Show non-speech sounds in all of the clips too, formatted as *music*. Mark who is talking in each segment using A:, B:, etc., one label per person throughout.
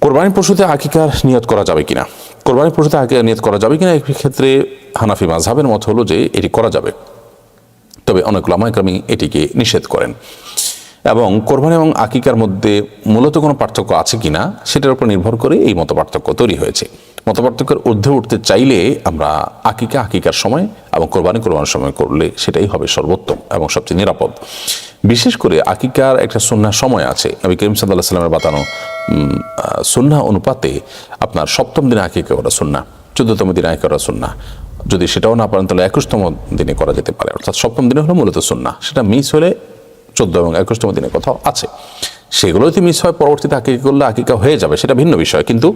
A: কোরবানি পশুতে আকিকার নিয়ত করা যাবে কিনা? কোরবানি পশুতে আকিকার নিয়ত করা যাবে কিনা? এই ক্ষেত্রে হানাফি মাঝহাবের মত হলো যে এটি করা যাবে। তবে অনেক লামাইক্রামী এটিকে নিষেধ করেন। এবং কোরবানি এবং আকিকার মধ্যে মূলত কোনো পার্থক্য আছে কি না সেটার উপর নির্ভর করে এই মত পার্থক্য তৈরি হয়েছে। মত পার্থক্যের ঊর্ধ্বে উঠতে চাইলে আমরা আকিকা আকিকার সময় এবং কোরবানি কোরবানির সময় করলে সেটাই হবে সর্বোত্তম এবং সবচেয়ে নিরাপদ। বিশেষ করে আকিকার একটা সন্ন্যার সময় আছে। নবী করিম সাল্লাহ সাল্লামের বাতানো সন্না অনুপাতে আপনার সপ্তম দিনে আকিকা করা সন্না চোদ্দতম দিনে আকিকা করা সন্না যদি সেটাও না পারেন, তাহলে একুশতম দিনে করা যেতে পারে। অর্থাৎ সপ্তম দিনে হলো মূলত সন্না সেটা মিস হলে চোদ্দ এবং একুশতম দিনের কোথাও আছে। সেগুলো যদি মিস হয়, পরবর্তীতে আকিকা করলে আকিকা হয়ে যাবে, সেটা ভিন্ন বিষয়। কিন্তু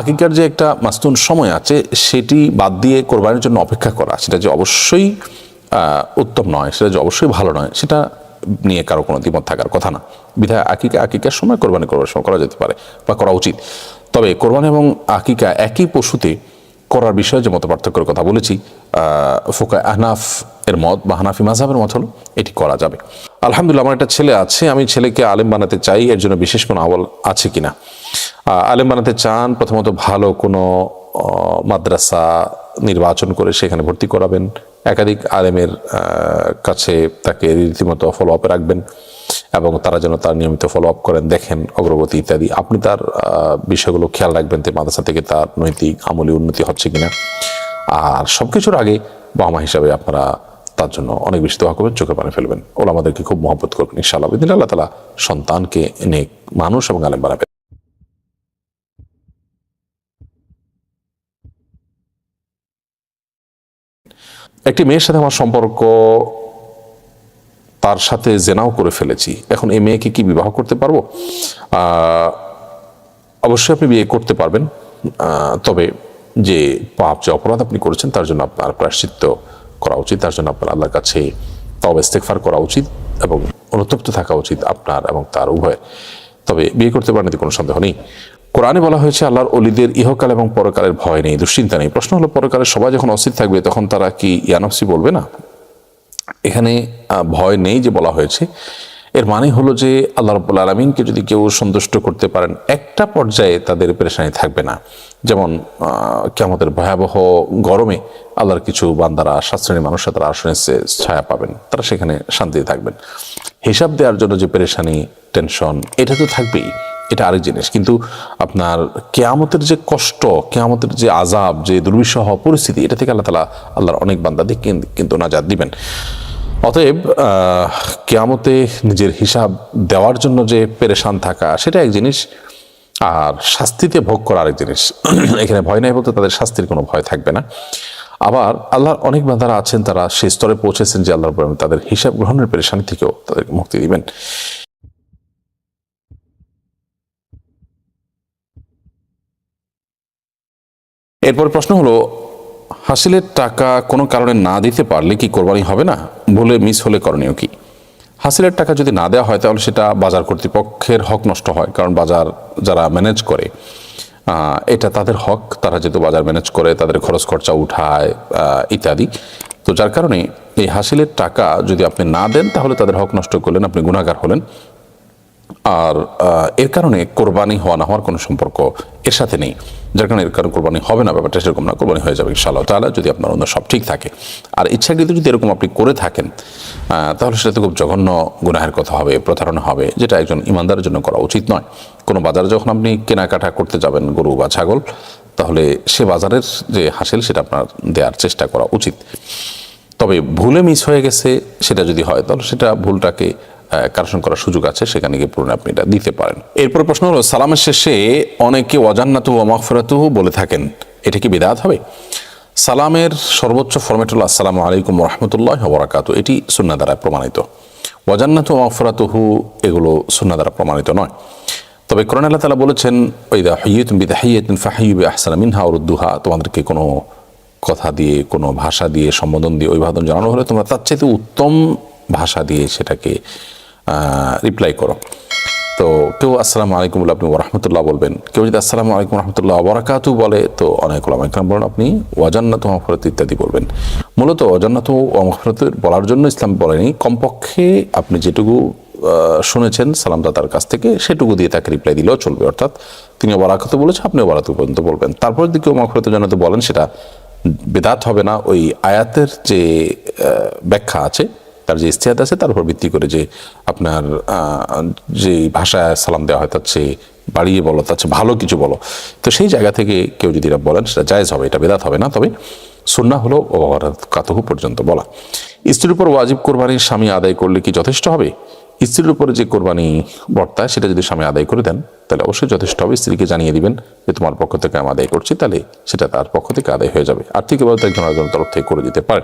A: আকিকার যে একটা মাস্তুন সময় আছে, সেটি বাদ দিয়ে কোরবানির জন্য অপেক্ষা করা, সেটা যে অবশ্যই উত্তম নয়, সেটা যে অবশ্যই ভালো নয়, সেটা নিয়ে কারও কোনো দ্বিমত থাকার কথা না। বিধায় আকিকা আকিকার সময় কোরবানি করবার সময় করা যেতে পারে বা করা উচিত। তবে কোরবানি এবং আকিকা একই পশুতে করার বিষয়ে যে মত পার্থক্যের কথা বলেছি ফোকা আহনাফ এর মত বা হানাফি মাঝহাবের মত হলো, এটি করা যাবে। আলহামদুলিল্লাহ, আমার একটা ছেলে আছে, আমি ছেলেকে আলেম বানাতে চাই, এর জন্য বিশেষ কোনো আমল আছে কিনা? আলেম বানাতে চান, প্রথমত ভালো কোনো মাদ্রাসা নির্বাচন করে সেখানে ভর্তি করাবেন একাধিক আলেমের কাছে তাকে রীতিমতো ফলো আপে রাখবেন এবং তারা যেন তার নিয়মিত ফলো আপ করেন, দেখেন অগ্রগতি ইত্যাদি। আপনি তার বিষয়গুলো খেয়াল রাখবেন যে মাদ্রাসা থেকে তার নৈতিক আমলি উন্নতি হচ্ছে কিনা। আর সব কিছুর আগে বাবা হিসাবে আপনারা তার জন্য অনেক বেশি দোয়া করবেন চোখে পানি ফেলবেন। ওরা আমাদেরকে খুব মহব্বত করবেন, ইনশাআল্লাহ। আল্লাহ তালা সন্তানকে নেক মানুষ এবং আলেম বানাবেন। একটি মেয়ের সাথে আমার সম্পর্ক, তার সাথে জেনাও করে ফেলেছি। এখন এই মেয়েকে কি বিবাহ করতে পারব? অবশ্যই আপনি বিয়ে করতে পারবেন। তবে যে পাপ, যে অপরাধ আপনি করেছেন, তার জন্য আপনার প্রায়শ্চিত্ত করা উচিত। তার জন্য আপনার আল্লাহর কাছে তবে ইস্তেকফার করা উচিত এবং অনুতপ্ত থাকা উচিত আপনার এবং তার উভয়ের। তবে বিয়ে করতে পারেন কোনো সন্দেহ নেই। কোরআনে বলা হয়েছে, আল্লাহর অলিদের ইহকাল এবং পরকালের ভয় নেই, দুশ্চিন্তা নেই। প্রশ্ন হলো, পরকালের সবাই যখন অস্থির থাকবে, তখন তারা কি ইয়ানফসি বলবে না? এখানে ভয় নেই যে বলা হয়েছে। এর মানে হলো যে, আল্লাহ রব্বুল আলমিনকে যদি কেউ সন্তুষ্ট করতে পারেন, একটা পর্যায়ে তাদের পেরেশানি থাকবে না। যেমন কেমতের ভয়াবহ গরমে আল্লাহর কিছু বান্দারা সাত শ্রেণির মানুষরা তারা আসনে ছায়া পাবেন, তারা সেখানে শান্তিতে থাকবেন। হিসাব দেওয়ার জন্য যে পেরেশানি, টেনশন, এটা তো থাকবেই। এটা আরেক জিনিস। কিন্তু আপনার কেয়ামতের যে কষ্ট, কেয়ামতের যে আজাব যে দুর্বিষহ পরিস্থিতি, এটা থেকে আল্লাহ তালা আল্লাহর অনেক বান্দাদের কিন- কিন্তু নাজাদ দিবেন। অতএব কেয়ামতে নিজের হিসাব দেওয়ার জন্য যে পেরেশান থাকা, সেটা এক জিনিস। আর শাস্তিতে ভোগ করা আরেক জিনিস। *clears throat* এখানে ভয় নাই বলতে তাদের শাস্তির কোনো ভয় থাকবে না। আবার আল্লাহর অনেক বান্দারা আছেন, তারা সেই স্তরে পৌঁছেছেন যে আল্লাহর তাদের হিসাব গ্রহণের পেরেশানি থেকেও তাদেরকে মুক্তি দিবেন। এরপর প্রশ্ন হলো, হাসিলের টাকা কোনো কারণে না দিতে পারলে কি কোরবানি হবে না? বলে মিস হলে করণীয় কি? হাসিলের টাকা যদি না দেওয়া হয়, তাহলে সেটা বাজার কর্তৃপক্ষের হক নষ্ট হয়, কারণ বাজার যারা ম্যানেজ করে এটা তাদের হক। তারা যেহেতু বাজার ম্যানেজ করে, তাদের খরচ খরচা উঠায় ইত্যাদি। তো যার কারণে এই হাসিলের টাকা যদি আপনি না দেন, তাহলে তাদের হক নষ্ট করলেন, আপনি গুণাগার হলেন। আর এর কারণে কোরবানি হওয়া না হওয়ার কোনো সম্পর্ক এর সাথে নেই। যার কারণে এর কারণে কোরবানি হবে না, ব্যাপারটা সেরকম না, কোরবানি হয়ে যাবে ইনশাআল্লাহ তাহলে যদি আপনার অন্য সব ঠিক থাকে। আর ইচ্ছাকৃত যদি এরকম আপনি করে থাকেন তাহলে সেটা তো খুব জঘন্য গুনাহের কথা হবে, প্রতারণা হবে, যেটা একজন ইমানদারের জন্য করা উচিত নয়। কোনো বাজারে যখন আপনি কেনাকাটা করতে যাবেন, গরু বা ছাগল, তাহলে সে বাজারের যে হাসিল সেটা আপনার দেওয়ার চেষ্টা করা উচিত। তবে ভুলে মিস হয়ে গেছে, সেটা যদি হয়, তাহলে সেটা ভুলটাকে কারেকশন করার সুযোগ আছে, সেখানে গিয়ে পুরনো আপনি এটা দিতে পারেন। এরপর প্রশ্ন হলো, সালামের শেষে অনেকে অজান্নাতু ও মাগফিরাতুহু বলে থাকেন, এটা কি বিদাত হবে? সালামের সর্বোচ্চ ফরমেট হলো, আসসালামু আলাইকুম রহমতুল্লাহ বরাকাতু এটি সুন্না দ্বারা প্রমাণিত। ওয়াজান্নাতু ও মাগফিরাতুহু, এগুলো সুন্না দ্বারা প্রমাণিত নয়। তবে কোরআন আল্লাহ তালা বলেছেন ওইদা হইয়তুম বিদাহিয়াতিন ফাহাইয়ুবি আহসানা মিনহা তোমাদেরকে কোনো কথা দিয়ে, কোনো ভাষা দিয়ে, সম্বোধন দিয়ে, অভিবাদন জানানো হলে তোমরা তার চাইতে উত্তম ভাষা দিয়ে সেটাকে রিপ্লাই করো। তো কেউ আসসালামু আলাইকুম বলে আপনি ওরহমতুল্লাহ বলবেন, কেউ যদি আসসালামু আলাইকুম রহমতুল্লাহ বরাকাতু বলে, তো অনেক ওলামাইকাম বলেন, আপনি ওয়াজান্নাত মহফরত ইত্যাদি বলবেন। মূলত অজান্নাত ও মহফরত বলার জন্য ইসলাম বলেনি, কমপক্ষে আপনি যেটুকু শুনেছেন শুনেছেন সালামদাতার কাছ থেকে, সেটুকু দিয়ে তাকে রিপ্লাই দিলেও চলবে, অর্থাৎ তিনি অবরাকাত বলেছে, আপনি অবরাত পর্যন্ত বলবেন। তারপর যদি কেউ মখরত জানাতে বলেন, সেটা বেদাত হবে না, ওই আয়াতের যে ব্যাখ্যা আছে, তার যে ইস্তেহাদ আছে, তার উপর ভিত্তি করে যে আপনার যে ভাষায় সালাম দেওয়া হয়, তার চেয়ে বাড়িয়ে বলো, তার চেয়ে ভালো কিছু বলো। তো সেই জায়গা থেকে কেউ যদি এটা বলেন, সেটা জায়েজ হবে, এটা বেদাত হবে না। তবে সুন্না হলো কাতহু পর্যন্ত বলা। স্ত্রীর উপর ওয়াজিব কোরবানির স্বামী আদায় করলে কি যথেষ্ট হবে? স্ত্রীর উপরে যে কোরবানি বর্তায় সেটা যদি স্বামী আদায় করে দেন, তাহলে অবশ্যই যথেষ্ট হবে। স্ত্রীকে জানিয়ে দিবেন যে তোমার পক্ষ থেকে আমি আদায় করছি, তাহলে সেটা তার পক্ষ থেকে আদায় হয়ে যাবে। আর্থিক এবার একজন আরেকজনের তরফ থেকে করে দিতে পারে